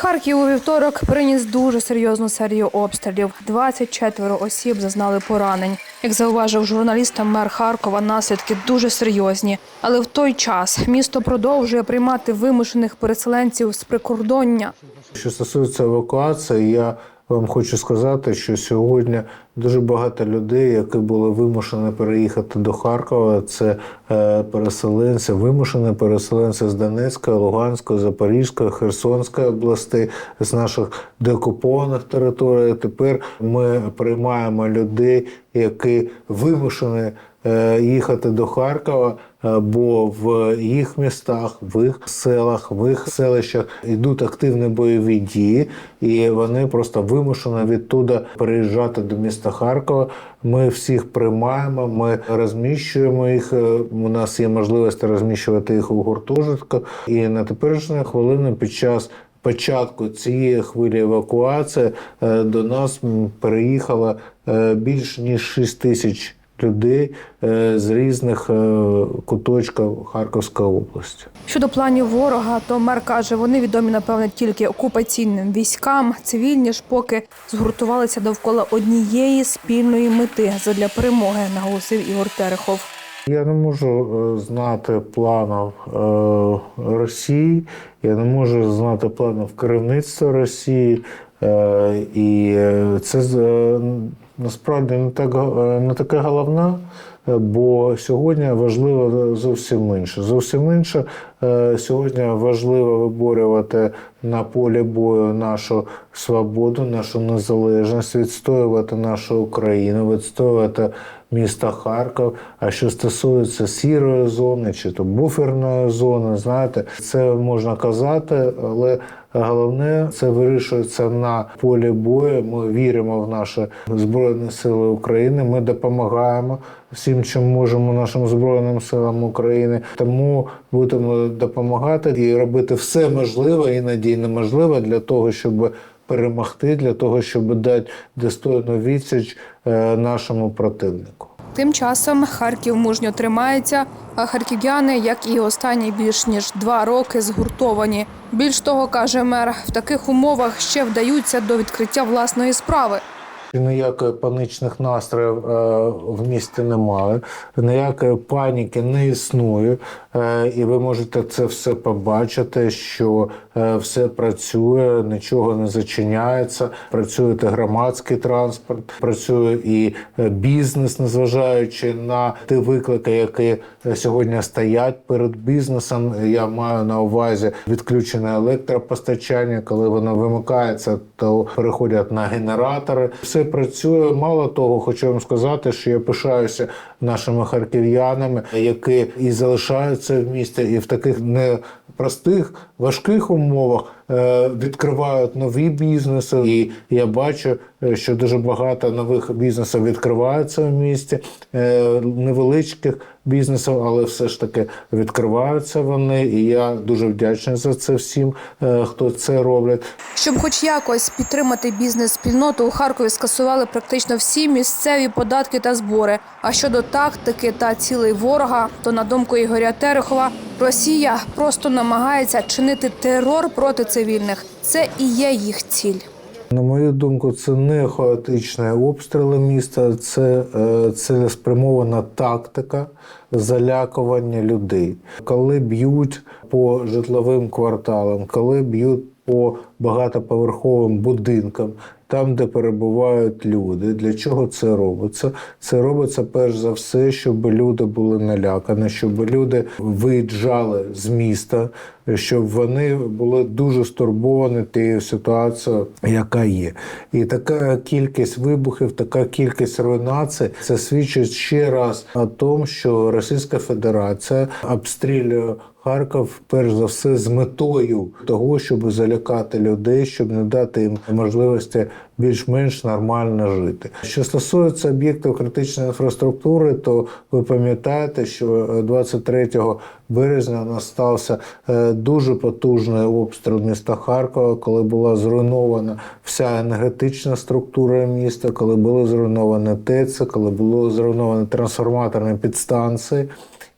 Харків у вівторок приніс дуже серйозну серію обстрілів. 24 осіб зазнали поранень. Як зауважив журналістам мер Харкова, наслідки дуже серйозні. Але в той час місто продовжує приймати вимушених переселенців з прикордоння. Що стосується евакуації, я вам хочу сказати, що сьогодні дуже багато людей, які були вимушені переїхати до Харкова, це е, переселенці, вимушені переселенці з Донецької, Луганської, Запорізької, Херсонської областей, з наших деокупованих територій. Тепер ми приймаємо людей, які вимушені е, їхати до Харкова, бо в їх містах, в їх селах, в їх селищах йдуть активні бойові дії, і вони просто вимушені відтуда переїжджати до міста Харкова. Ми всіх приймаємо, ми розміщуємо їх. е, У нас є можливість розміщувати їх у гуртожитку. І на теперішню хвилину під час початку цієї хвилі евакуації е, до нас переїхало е, більш ніж 6 тисяч людей з різних е, куточків Харківської області. Щодо планів ворога, то мер каже, вони відомі напевне тільки окупаційним військам. Цивільні ж поки згуртувалися довкола однієї спільної мети задля перемоги, наголосив Ігор Терехов. Я не можу е, знати планів е, Росії, я не можу знати планів керівництва Росії. І це насправді не так е, не таке головне, е, бо сьогодні важливо зовсім інше. Зовсім інше е, сьогодні важливо виборювати на полі бою нашу свободу, нашу незалежність, відстоювати нашу Україну, відстоювати міста Харків. А що стосується сірої зони чи то буферної зони, знаєте, це можна казати, але головне це вирішується на полі бою. Ми віримо в наші збройні сили України. Ми допомагаємо всім, чим можемо нашим збройним силам України. Тому будемо допомагати і робити все можливе, іноді неможливе для того, щоб перемогти, для того, щоб дати достойну відсіч е, нашому противнику. Тим часом Харків мужньо тримається, харків'яни, як і останні більш ніж два роки, згуртовані. Більш того, каже мер, в таких умовах ще вдаються до відкриття власної справи. Ніякої панічних настроїв е, в місті немає, ніякої паніки не існує, е, і ви можете це все побачити, що е, все працює, нічого не зачиняється. Працює громадський транспорт, працює і бізнес, незважаючи на ті виклики, які сьогодні стоять перед бізнесом. Я маю на увазі відключене електропостачання, коли воно вимикається, то переходять на генератори. Все працює. Мало того, хочу вам сказати, що я пишаюся нашими харків'янами, які і залишаються в місті, і в таких непростих, важких умовах відкривають нові бізнеси. І я бачу, е, що дуже багато нових бізнесів відкриваються в місті, е, невеличких бізнесів, але все ж таки відкриваються вони. І я дуже вдячний за це всім, е, хто це роблять. Щоб хоч якось підтримати бізнес-спільноту, у Харкові скасували практично всі місцеві податки та збори. А щодо тактики та цілей ворога, то на думку Ігоря Терехова, Росія просто намагається чинити терор проти цивільних. Це і є їх ціль. На мою думку, це не хаотичні обстріли міста, це е, цілеспрямована тактика залякування людей. Коли б'ють по житловим кварталам, коли б'ють по багатоповерховим будинкам, там, де перебувають люди. Для чого це робиться? Це робиться перш за все, щоб люди були налякані, щоб люди виїжджали з міста, щоб вони були дуже стурбовані тією ситуацією, яка є. І така кількість вибухів, така кількість руйнацій, це свідчить ще раз о тому, що Російська Федерація обстрілює Харків, перш за все, з метою того, щоб залякати людей, щоб не дати їм можливості більш-менш нормально жити. Що стосується об'єктів критичної інфраструктури, то ви пам'ятаєте, що 23 березня у нас стався е, дуже потужний обстріл міста Харкова, коли була зруйнована вся енергетична структура міста, коли були зруйновані ТЕЦи, коли були зруйновані трансформаторні підстанції.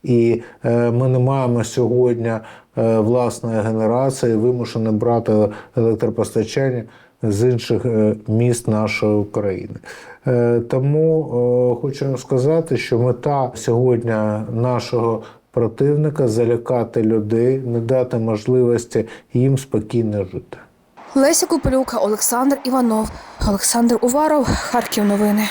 І е, ми не маємо сьогодні е, власної генерації, вимушені брати електропостачання з інших е, міст нашої України. Е, Тому е, хочу сказати, що мета сьогодні нашого противника залякати людей, не дати можливості їм спокійно жити. Леся Купелюк, Олександр Іванов, Олександр Уваров, Харків. Новини.